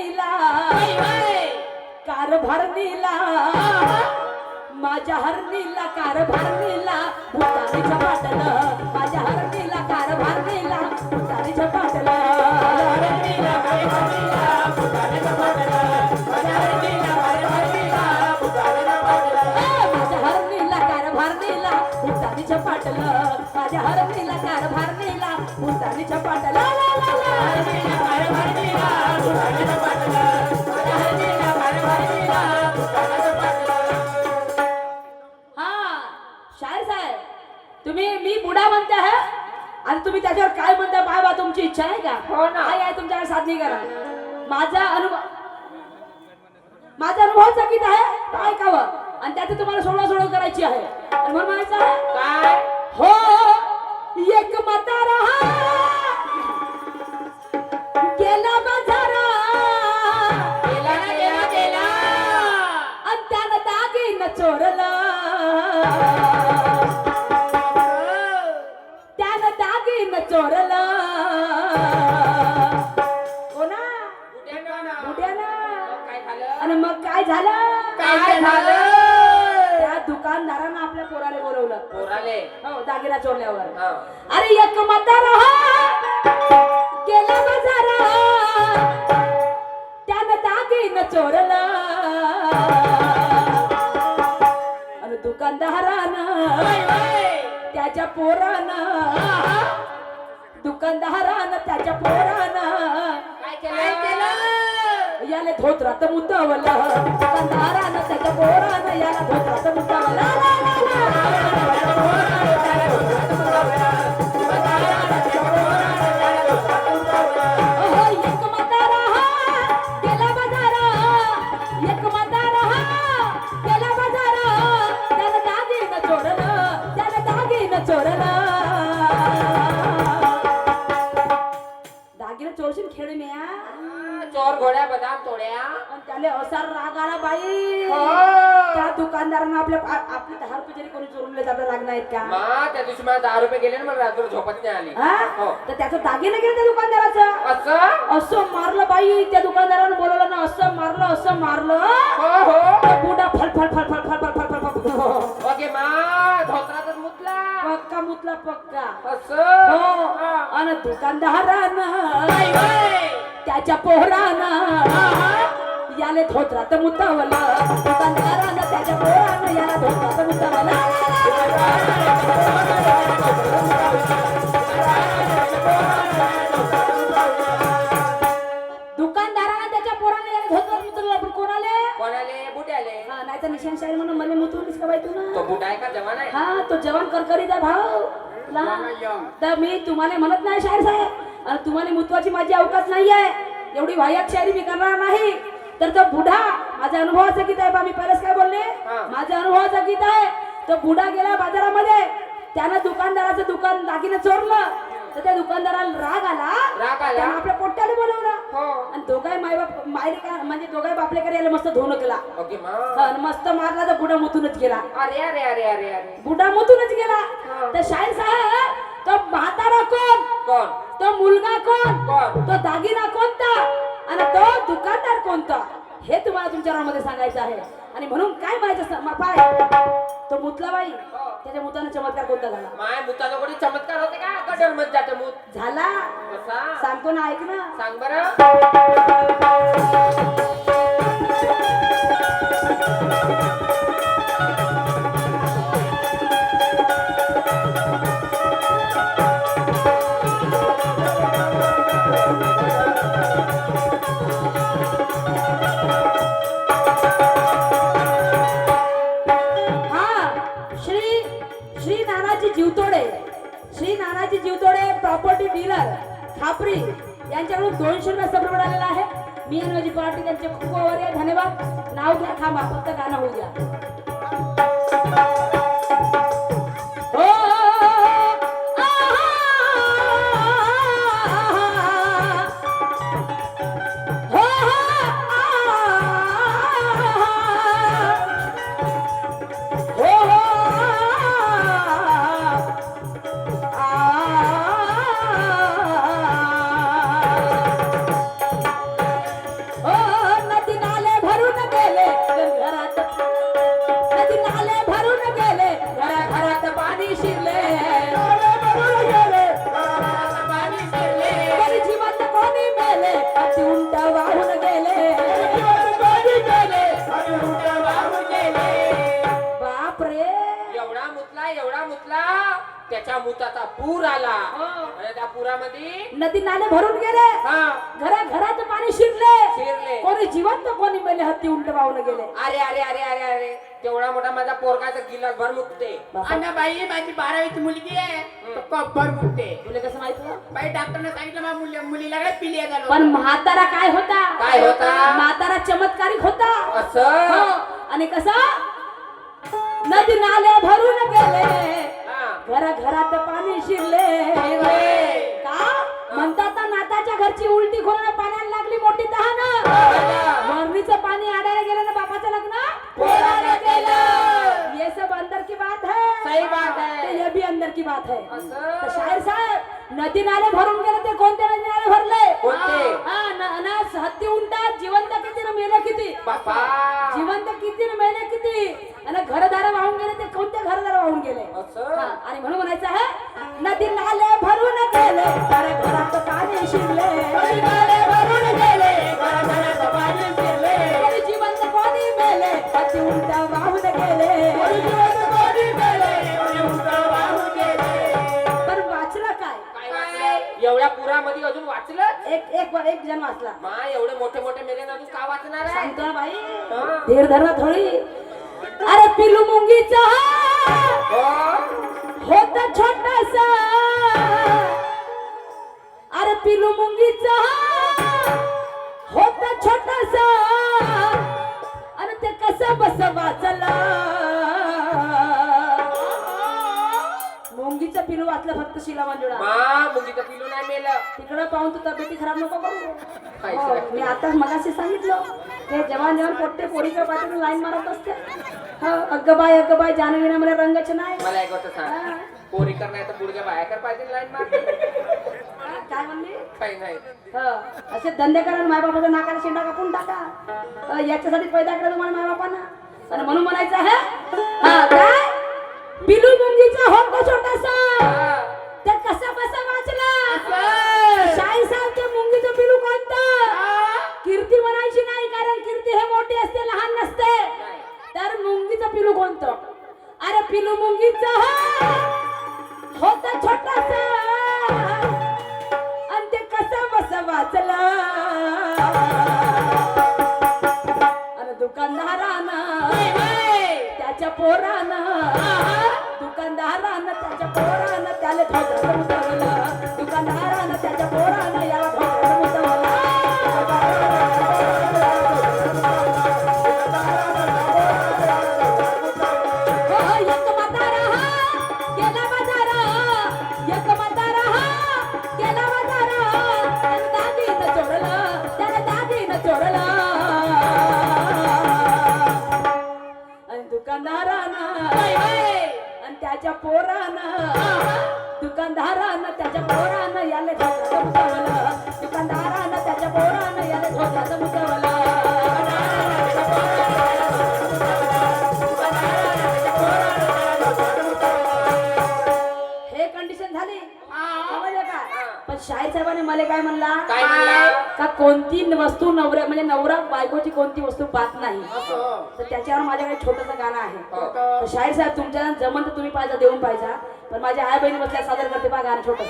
दिला कारभार दिला माझ्या हरणीला कारभार दिला भूताने झपाटलं माझ्या हरणीला कारभार दिला भूताने झपाटलं माझ्या हरणीला कारभार दिला भूताने झपाटला आणि तुम्ही त्याच्यावर काय म्हणता बाय बा तुमची इच्छा आहे का? हो ना. काय आहे तुमच्याकडे साधनी करा. माझा अनुभव माझा अनुभव चकित आहे तर ऐकावं आणि त्यात तुम्हाला सोडवा सोडव करायची आहे. म्हणून म्हणायचं त्याच्या पोरानं दुकानदारानं त्याच्या पोरानं. काय केलं? याले धोत्रात मुद्दावलं दुकानदारानं त्याच्या पोरानं याला धोत्रात मुद्दावलं आणि त्याले असा राग आला बाई. त्या दुकानदारानं आपल्या आपली दहा रुपये जरी कोणी चोरले तर आपल्याला लागणार आहेत का? मा त्या दिवशी मला दहा रुपये गेले ना मला रात्र झोपत नाही आली. हा? तर त्याचं दागिने गेलं त्या दुकानदाराचं. असं? असं मारलं बाई त्या दुकानदारानं बोलवलं ना असं मारलं असं मारलं. हो हो. बुडा फल फल फल फल फल फल फल फल फल ओके मा धोत्रातच मुतला. पक्का मुतला पक्का. असं? हो. आणि दुकानदारानं. त्याच्या पोहरानं याले धोत्रात मुतावलं. दुकानदारानं त्याच्या पोहरानं याला धोत्रात मुतावलं. दुकानदारानं त्याच्या पोरानं याला धोत्रात मुतवलं पण कोणाले? कोणाले? बुट्याले. हा नाही तर निशान शाही म्हणून मला मुतवलीस का बाई तू तो ना बुट आहे का जवान आहे? हा तो जवान करकरीचा भाऊ. लहान. तर मी तुम्हाला म्हणत नाही शाहीर साहेब. आणि तुम्हाला मुतवाची माझी अवकाश नाही आहे एवढी वाह्यात शायरी मी करणार नाही. तर तो बुढा माझ्या अनुभवाचं गीत आहे बा मी पहिलेच काय बोलले. माझ्या अनुभवाचं गीत आहे. तो बुढा गेला बाजारामध्ये. त्यानं दुकानदाराचं दुकान दागिने चोरलं. तर त्या दुकानदाराला राग आला. राग आला? आपल्या पोट्याला बोलवलं. हो. आणि दोघाही मायबाप मायरे का म्हणजे दोघाही बापलेकडे यायला मस्त धुवून केला मस्त मारला तर बुडा मुतूनच गेला. अरे अरे अरे अरे अरे. बुडा मधूनच गेला. तर शाहीर साहेब तो म्हातारा कोण? कोण? तो मुलगा कोण? कोण? तो दागिना कोणता? आणि तो दुकानदार कोणता? हे तुम्हाला तुमच्या मध्ये सांगायचं आहे. आणि म्हणून काय माहिती असतं मा- पाय? तो मुतलाबाई हो. त्याच्या मुतानं चमत्कार कोणता झाला? माय मुताला कोणी चमत्कार होते का? गटरमध्ये जाते मूत. झाला. सांगतो ना ऐक ना. सांग बरं. त्यांचे खूप आभारी आहे. धन्यवाद. नाव घ्या थांबा फक्त गाणं होऊ द्या. त्याच्या मुताचा पूर आला. हो. आणि त्या पुरामध्ये नदी नाले भरून गेले. हा. घरा घरात पाणी शिरले. शिरले. कोणी जिवंत कोणी मेले हत्ती उलट वाहून गेले. अरे अरे अरे अरे अरे. तेवढा मोठा माझा पोरगा तर गिलास भर मुकते बाई माझी बारावीची मुलगी आहे. तो कब्बर मुकते. तुला कसं माहीत बाई डॉक्टरने सांगितलं माझ्या मुली मुलीला काय पिलिया झालं पण म्हातारा काय होता? काय होता? म्हातारा चमत्कारिक होता. असं? हो. आणि कसा? नदी नाले भरून गेले. घरा घरात पाणी शिरले. का? म्हणतात ना, नाताच्या घरची उलटी खोला पाण्याला लागली मोठी तहान. मरणीचं पाणी आणायला गेलं ना बापाचं लग्न? केलं. ये सब अंदर की बात है. सही बात है. तो ये भी अंदर की बात है. तर शाहीर साहेब नदी नाले भरून गेले ते कोणते नदी नाले भरले? कोणते? हा हत्ती उंटात जिवंत किती न मेले किती? जिवंत किती न मेले किती? आणि घरदार वाहून गेले ते कोणते घरदार वाहून गेले? हा, आणि म्हणून म्हणायचं आहे नदी नाले एक एक एक जण वाचला मा एवढे मोठे मोठे मेले ना अजून का वाचणार आहे? सांगतो ना बाई. धीर धरा थोडी. अरे पिलू मुंगीचा. होत छोटासा. अरे पिलू मुंगीचा. होत छोटासा. आणि ते कसं बस वाचला. मुंगीचं पिलू वाचलं फक्त शिला मंजुळा मा मुंगीचं पिलू नाही मेलं तिकडं पाहून तू तब्येती खराब नको करू. हो? मी आता मगाशी सांगितलं. ते जवान जवान पोट्टे पोरीच्या पाठीतून लाईन मारत असते हो अगं बाय अगं बाय जानवीना मला रंगाचे नाही. मला एक गोष्ट सांग. हा. पोरी कर नाही तर गुडघ्या बाया कर पाहिजे लाईन मार. हा, काय म्हणली? काही नाही. हो असे धंदे करा माय बापाचा नाकाला शेंडा कापून टाका. याच्यासाठी पैदा करा तुम्हाला माय बापांना आणि म्हणून म्हणायचं आहे हा काय? पिलू मुंगीचा होतो छोटासा. वाचलं. आणि दुकानदारानं त्याच्या पोरानं दुकानदारानं त्याच्या पोरानं त्याला दुकानदारानं. आणि त्याच्या पोरानं. दुकानदारानं त्याच्या पोरानं याला धोक्यात मुतवलं दुकानदारानं त्याच्या पोरानं याला धोक्यात मुतवलं हे कंडिशन झाली. शाहीर साहेबांनी मला काय म्हणला? काय म्हणला? का कोणती वस्तू नवऱ्या म्हणजे नवरा बायकोची कोणती वस्तू पाहत नाही. तर त्याच्यावर माझ्याकडे छोटस गाणं आहे. हो. तर शाहीर साहेब तुमच्या जमन तर तुम्ही पाहिजे देऊन पाहिजे. पण माझ्या आई बहिणी बसल्या सादर करते पहा गाणं छोटस.